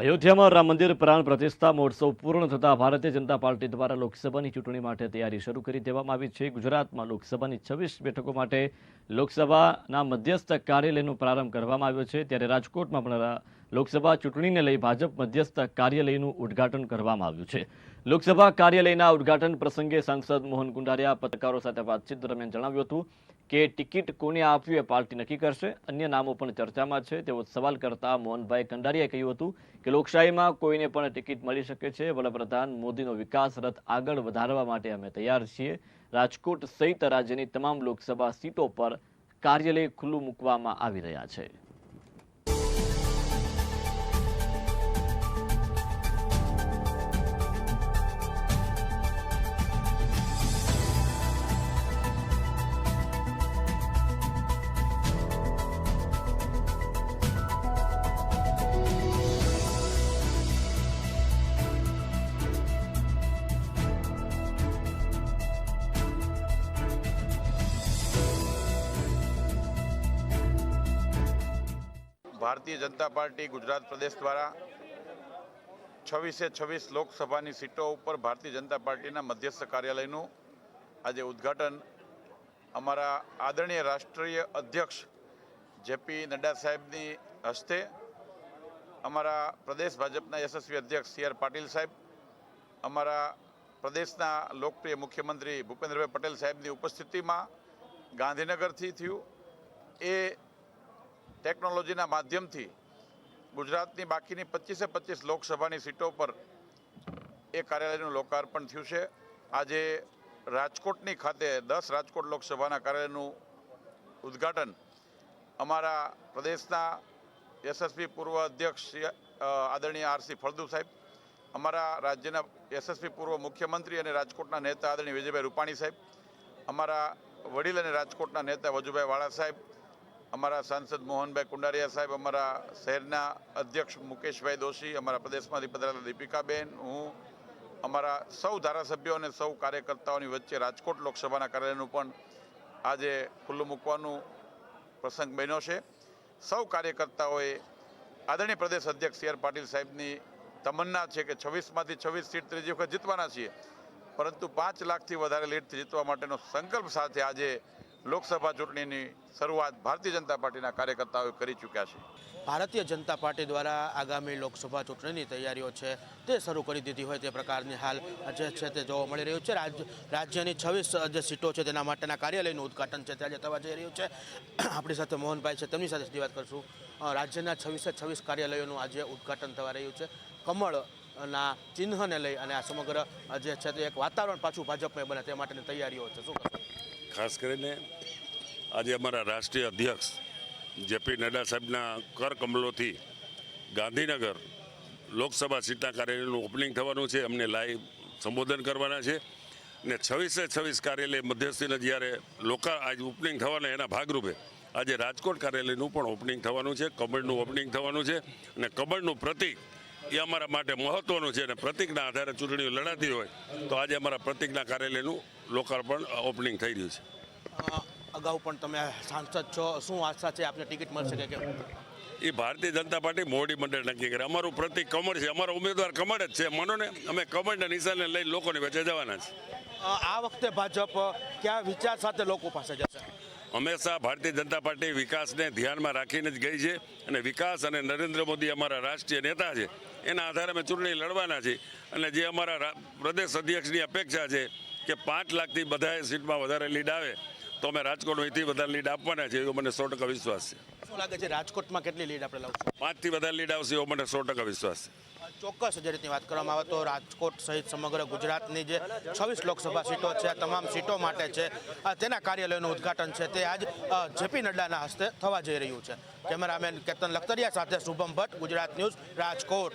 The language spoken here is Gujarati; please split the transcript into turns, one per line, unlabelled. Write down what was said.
અયોધ્યામાં રામ મંદિર પ્રાણ પ્રતિષ્ઠા મહોત્સવ પૂર્ણ થતાં ભારતીય જનતા પાર્ટી દ્વારા લોકસભાની ચૂંટણી માટે તૈયારી શરૂ કરી દેવામાં આવી છે. ગુજરાતમાં લોકસભાની છવ્વીસ બેઠકો માટે લોકસભાના મધ્યસ્થ કાર્યાલયનો પ્રારંભ કરવામાં આવ્યો છે. ત્યારે રાજકોટમાં પણ લોકસભા ચૂંટણીને લઈ ભાજપ મધ્યસ્થ કાર્યાલયનું ઉદ્ઘાટન કરવામાં આવ્યું છે. લોકસભા કાર્યાલયના ઉદ્ઘાટન પ્રસંગે સાંસદ મોહન કુંડારિયા પત્રકારો સાથે વાતચીત દરમિયાન જણાવ્યું હતું કે ટિકિટ કોને આપવી એ પાર્ટી નક્કી કરશે. અન્ય નામો પણ ચર્ચામાં છે. તેવો સવાલ કરતા મોહનભાઈ કંડારીયાએ કહ્યું હતું કે લોકશાહીમાં કોઈને પણ ટિકિટ મળી શકે છે. વડાપ્રધાન મોદીનો વિકાસ રથ આગળ વધારવા માટે અમે તૈયાર છીએ. રાજકોટ સહિત રાજ્યની તમામ લોકસભા સીટો પર કાર્યાલય ખુલ્લું મૂકવામાં આવી રહ્યા છે.
ભારતીય જનતા પાર્ટી ગુજરાત પ્રદેશ દ્વારા છવ્વીસે છવ્વીસ લોકસભાની સીટો ઉપર ભારતીય જનતા પાર્ટીના મધ્યસ્થ કાર્યાલયનું આજે ઉદ્ઘાટન અમારા આદરણીય રાષ્ટ્રીય અધ્યક્ષ જેપી નડ્ડા સાહેબની હસ્તે અમારા પ્રદેશ ભાજપના યશસ્વી અધ્યક્ષ સી આર પાટીલ સાહેબ, અમારા પ્રદેશના લોકપ્રિય મુખ્યમંત્રી ભૂપેન્દ્રભાઈ પટેલ સાહેબની ઉપસ્થિતિમાં ગાંધીનગરથી થયું. એ ટેકનોલોજીના માધ્યમથી ગુજરાતની બાકીની પચીસે પચીસ લોકસભાની સીટો પર એ કાર્યાલયનું લોકાર્પણ થયું છે. આજે રાજકોટની ખાતે દસ રાજકોટ લોકસભાના કાર્યાલયનું ઉદ્ઘાટન અમારા પ્રદેશના યશસ્વી પૂર્વ અધ્યક્ષ આદરણીય આરસી ફળદુ સાહેબ, અમારા રાજ્યના યશસ્વી પૂર્વ મુખ્યમંત્રી અને રાજકોટના નેતા આદરણીય વિજયભાઈ રૂપાણી સાહેબ, અમારા વડીલ અને રાજકોટના નેતા વજુભાઈ વાળા સાહેબ અમારા સાંસદ મોહનભાઈ કુંડારિયા સાહેબ, અમારા શહેરના અધ્યક્ષ મુકેશભાઈ દોશી, અમારા પ્રદેશમાંથી પધારેલા દીપિકાબેન, હું, અમારા સૌ ધારાસભ્યો અને સૌ કાર્યકર્તાઓની વચ્ચે રાજકોટ લોકસભાના કાર્યાલયનું પણ આજે ખુલ્લું મૂકવાનું પ્રસંગ બન્યો છે. સૌ કાર્યકર્તાઓએ આદરણીય પ્રદેશ અધ્યક્ષ સી આર પાટીલ સાહેબની તમન્ના છે કે છવ્વીસમાંથી છવ્વીસ સીટ ત્રીજી વખત જીતવાના છીએ. પરંતુ પાંચ લાખથી વધારે લીડથી જીતવા માટેનો સંકલ્પ સાથે આજે લોકસભા ચૂંટણીની શરૂઆત ભારતીય જનતા પાર્ટીના કાર્યકર્તાઓએ કરી ચૂક્યા છે.
ભારતીય જનતા પાર્ટી દ્વારા આગામી લોકસભા ચૂંટણીની તૈયારીઓ છે, તે શરૂ કરી દીધી હોય તે પ્રકારની હાલ જે છે તે જોવા મળી રહ્યું છે. રાજ્ય રાજ્યની છવ્વીસ જે સીટો છે તેના માટેના કાર્યાલયનું ઉદ્ઘાટન છે તે આજે થવા જઈ રહ્યું છે. આપણી સાથે મોહનભાઈ છે, તેમની સાથે સીધી વાત કરશું. રાજ્યના છવ્વીસે છવ્વીસ કાર્યાલયોનું આજે ઉદ્ઘાટન થવા રહ્યું છે. કમળના ચિહ્નને લઈ અને આ સમગ્ર જે છે તે એક વાતાવરણ પાછું ભાજપમાં બને તે માટેની તૈયારીઓ છે. શું?
ખાસ કરીને આજે અમારા રાષ્ટ્રીય અધ્યક્ષ જેપી નડ્ડા સાહેબના કર કમલોથી ગાંધીનગર લોકસભા સીટના કાર્યાલયનું ઓપનિંગ થવાનું છે. અમને લાઈવ સંબોધન કરવાના છે. ને છવ્વીસે છવ્વીસ કાર્યાલય મધ્યસ્થીને જ્યારે લોકા આજે ઓપનિંગ થવાના એના ભાગરૂપે આજે રાજકોટ કાર્યાલયનું પણ ઓપનિંગ થવાનું છે. કબડનું ઓપનિંગ થવાનું છે. અને કબડનું પ્રતિક એ અમારા માટે મહત્ત્વનું છે. અને પ્રતિકના આધારે ચૂંટણીઓ લડાતી હોય તો આજે અમારા પ્રતિકના કાર્યાલયનું લોકાર્પણ ઓપનિંગ થઈ રહ્યું છે.
અગાઉ પણ તમે સાંસદ છો. શું આશા છે આપને ટિકિટ મળશે કે કેમ?
એ ભારતીય જનતા પાર્ટી મોડી મંડળ નક્કી કરે. અમારું પ્રતિક કમળ છે. અમારો ઉમેદવાર કમળ જ છે. માનો ને અમે કમળના નિશાને લઈ લોકોની વચ્ચે જવાના છે.
આ વખતે ભાજપ કયા વિચાર સાથે લોકો પાસે જશે?
હંમેશા ભારતીય જનતા પાર્ટી વિકાસને ધ્યાનમાં રાખીને જ ગઈ છે અને વિકાસ અને નરેન્દ્ર મોદી અમારા રાષ્ટ્રીય નેતા છે. એના આધારે અમે ચૂંટણી લડવાના છીએ. અને જે અમારા પ્રદેશ અધ્યક્ષની અપેક્ષા છે કે પાંચ લાખથી બધાએ સીટમાં વધારે લીડ આવે તો અમે રાજકોટ અહીંથી વધારે લીડ આપવાના છે એવો મને સો ટકા વિશ્વાસ છે.
શું લાગે છે રાજકોટમાં કેટલી લીડ આપણે લાવશું?
પાંચથી વધારે લીડ આવશે એવો મને સો ટકા વિશ્વાસ છે.
ચોક્કસ જે રીતની વાત કરવામાં આવે તો રાજકોટ સહિત સમગ્ર ગુજરાતની જે છવ્વીસ લોકસભા સીટો છે આ તમામ સીટો માટે છે તેના કાર્યાલયનું ઉદ્ઘાટન છે તે આજ જેપી નડ્ડાના હસ્તે થવા જઈ રહ્યું છે. કેમેરામેન કેતન લખતરિયા સાથે શુભમ ભટ્ટ ગુજરાત ન્યૂઝ રાજકોટ.